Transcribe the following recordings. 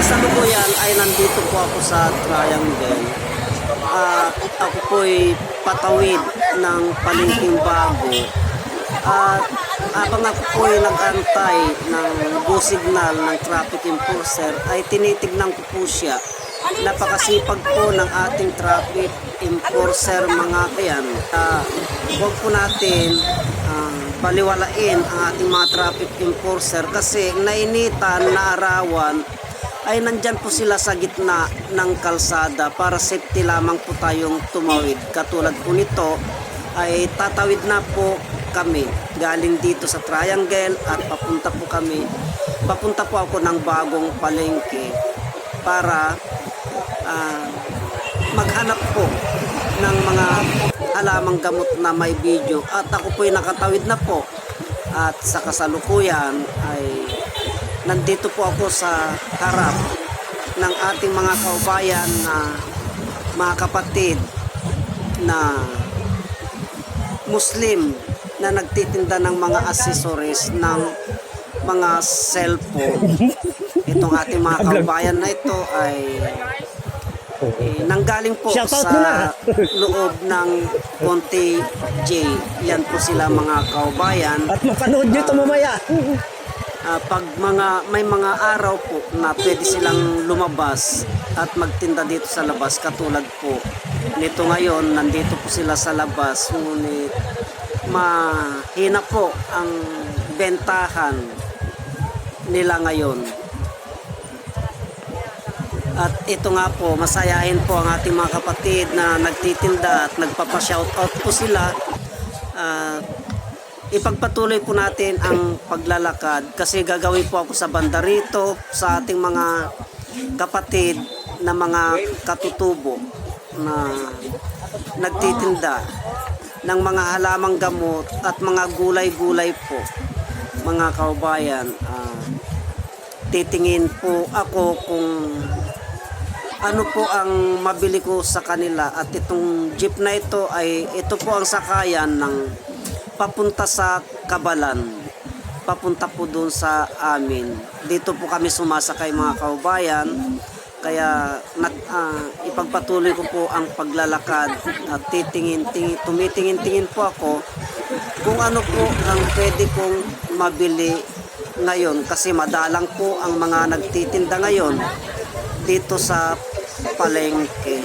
kasalukuyan ay nandito po ako sa Triangle. At ako po'y patawid ng palengking bago. At habang ako po'y nag-antay ng go signal ng traffic enforcer ay tinitignan ko po siya. Napakasipag po ng ating traffic enforcer mga kayan. Ah, huwag po natin ah, baliwalain ang ating mga traffic enforcer kasi nainitan, naarawan, ay nandyan po sila sa gitna ng kalsada para safety lamang po tayong tumawid. Katulad po nito ay tatawid na po kami. Galing dito sa Triangle at papunta po kami papunta po ako ng bagong palengke para ah, maghanap po ng mga halamang gamot na may video. At ako po'y nakatawid na po. At sa kasalukuyan ay nandito po ako sa harap ng ating mga kaubayan na mga kapatid na Muslim na nagtitinda ng mga accessories ng mga cellphone. Itong ating mga kaubayan na ito ay eh, nanggaling po sa loob ng Conte J. Yan po sila mga kaubayan. At mapanood nyo ito mamaya. Ah, pag mga may mga araw po na pwede silang lumabas at magtinda dito sa labas katulad po nito ngayon nandito po sila sa labas ngunit mahina po ang bentahan nila ngayon. At ito nga po masayahin po ang ating mga kapatid na nagtitinda at nagpapa-shoutout po sila. At ipagpatuloy po natin ang paglalakad kasi gagawin po ako sa banda rito sa ating mga kapatid na mga katutubo na nagtitinda ng mga halamang gamot at mga gulay-gulay po. Mga kaubayan ah, titingin po ako kung ano po ang mabili ko sa kanila. At itong jeep na ito ay ito po ang sakayan ng papunta sa Kabalan. Papunta po doon sa amin. Dito po kami sumasakay mga kaubayan. Kaya nat, ah, ipagpatuloy ko po ang paglalakad at titingin tingin, tumitingin-tingin po ako kung ano po ang pwede kong mabili ngayon. Kasi madalang po ang mga nagtitinda ngayon dito sa palengke.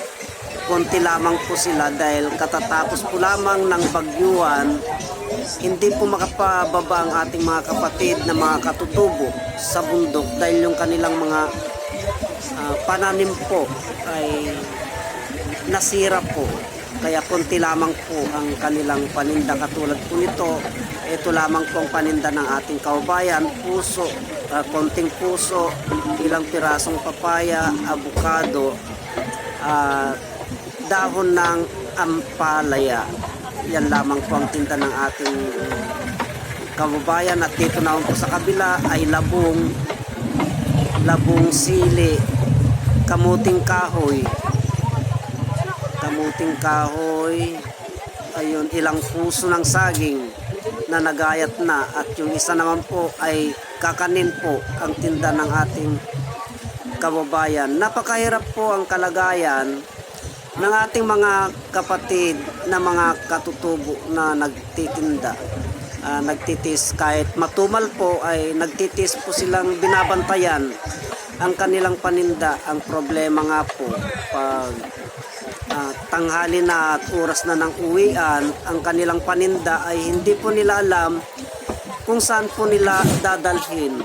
Konti lamang po sila dahil katatapos po lamang ng bagyuan, hindi po makapababa ang ating mga kapatid na mga katutubo sa bundok dahil yung kanilang mga ah, pananim po ay nasira po. Kaya konti lamang po ang kanilang paninda katulad po nito. Ito lamang po ang paninda ng ating kaubayan, puso, ah, konting puso, ilang pirasong papaya, abukado, at dahon ng ampalaya. Yan lamang po ang tinda ng ating kababayan. At dito naman po sa kabila ay labong labong sili kamuting kahoy. Kamuting kahoy ayun ilang puso ng saging na nagayat na. At yung isa naman po ay kakanin po ang tinda ng ating kababayan. Napakahirap po ang kalagayan ng ating mga kapatid na mga katutubo na nagtitinda ah, nagtitis kahit matumal po ay nagtitis po silang binabantayan ang kanilang paninda. Ang problema nga po pag ah, tanghali na at oras na ng uwian ang kanilang paninda ay hindi po nila alam kung saan po nila dadalhin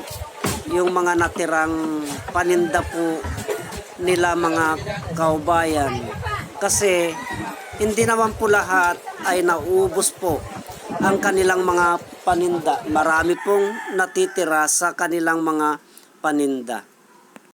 yung mga natirang paninda po nila mga kaubayan kasi hindi naman po lahat ay naubos po ang kanilang mga paninda. Marami pong natitira sa kanilang mga paninda.